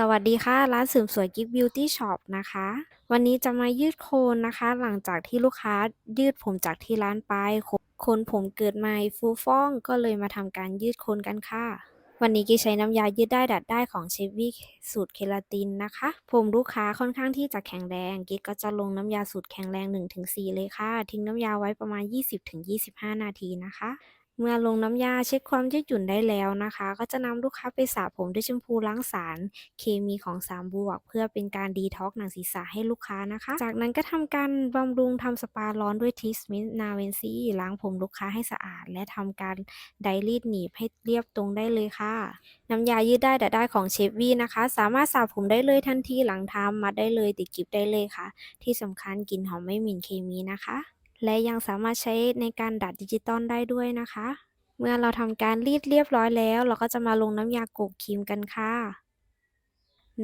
สวัสดีค่ะ ร้านเสริมสวยกิ๊กบิวตี้ช็อปนะคะ วันนี้จะมายืดโคนนะคะ หลังจากที่ลูกค้ายืดผมจากที่ร้านไปโคโคนผมเกิดใหม่ฟูฟ่องก็เลยมาทำการยืดโคนกันค่ะ วันนี้กิ๊กใช้น้ำยายืดได้ดัดได้ของเชฟวี่สูตรเคลาตินนะคะ ผมลูกค้าค่อนข้างที่จะแข็งแรงกิ๊กก็จะลงน้ำยาสูตรแข็งแรง 1-4 เลยค่ะ ทิ้งน้ำยาไว้ประมาณ 20-25 นาทีนะคะ เมื่อลงน้ำยาเช็คความยืดหยุ่นได้แล้วนะคะ ก็จะนำลูกค้าไปสระผมด้วยแชมพูล้างสาร เคมีของสามบวก เพื่อเป็นการดีท็อกหนังศีรษะให้ลูกค้านะคะ จากนั้นก็ทำการบำรุงทำสปาร้อนด้วยทิสมินนาเวนซีล้างผมลูกค้าให้สะอาด และทำการไดรีดหนีบให้เรียบตรงได้เลยค่ะ น้ำยายืดได้ดัดได้ของเชฟวี่นะคะ สามารถสระผมได้เลยทันทีหลังทำมัดได้เลยติดกิฟได้เลยค่ะ ที่สำคัญกลิ่นหอมไม่หม็นเคมีนะคะ และยังสามารถใช้ในการดัดดิจิตอลได้ด้วยนะคะ เมื่อเราทำการรีดเรียบร้อยแล้ว เราก็จะมาลงน้ำยาโกกครีมกันค่ะ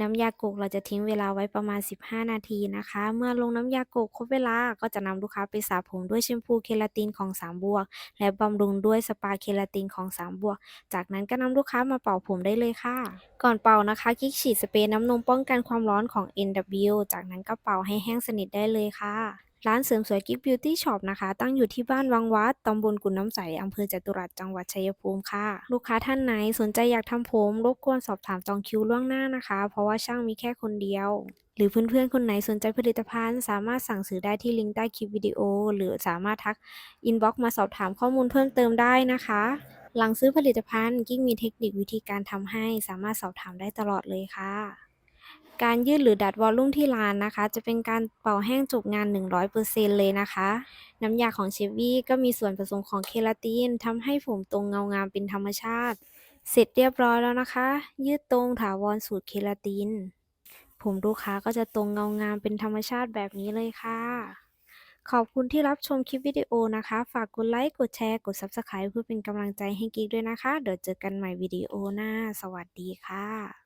น้ำยาโกกเราจะทิ้งเวลาไว้ประมาณ 15 นาทีนะคะ เมื่อลงน้ำยาโกกครบเวลาก็จะนำลูกค้าไปสระผมด้วยแชมพูเคลาตินของสามบวก และบำรุงด้วยสปาเคลาตินของสามบวก จากนั้นก็นำลูกค้ามาเป่าผมได้เลยค่ะ ก่อนเป่านะคะกิ๊กฉีดสเปรย์น้ำนมป้องกันความร้อนของ NW จากนั้นก็เป่าให้แห้งสนิทได้เลยค่ะ ร้านเสริมสวยกิ๊กบิวตี้ช็อปนะคะ ตั้งอยู่ที่บ้านวังวัดตำบลกุนน้ำใสอำเภอจตุรัสจังหวัดชัยภูมิค่ะ ลูกค้าท่านไหนสนใจอยากทำผม รบกวนสอบถามจองคิวล่วงหน้านะคะ เพราะว่าช่างมีแค่คนเดียว หรือเพื่อนๆ คนไหนสนใจผลิตภัณฑ์ สามารถสั่งซื้อได้ที่ลิงก์ใต้คลิปวิดีโอ หรือสามารถทักอินบ็อกซ์มาสอบถามข้อมูลเพิ่มเติมได้นะคะ หลังซื้อผลิตภัณฑ์กิ๊กมีเทคนิควิธีการทำให้สามารถสอบถามได้ตลอดเลยค่ะ การยืดหรือดัดวอลลุ่มที่ร้านนะคะ จะเป็นการเป่าแห้งจบงาน 100%เลยนะคะ น้ำยาของเชฟวี่ก็มีส่วนผสมของเคลาตินทำให้ผมตรงเงางามเป็นธรรมชาติ เสร็จเรียบร้อยแล้วนะคะ ยืดตรงถาวรสูตรเคลาติน ผมลูกค้าก็จะตรงเงางามเป็นธรรมชาติแบบนี้เลยค่ะ ขอบคุณที่รับชมคลิปวิดีโอนะคะ ฝากกดไลค์ กดแชร์ กด Subscribe เพื่อเป็นกำลังใจให้กิ๊กด้วยนะคะ เดี๋ยวเจอกันใหม่วิดีโอหน้า สวัสดีค่ะ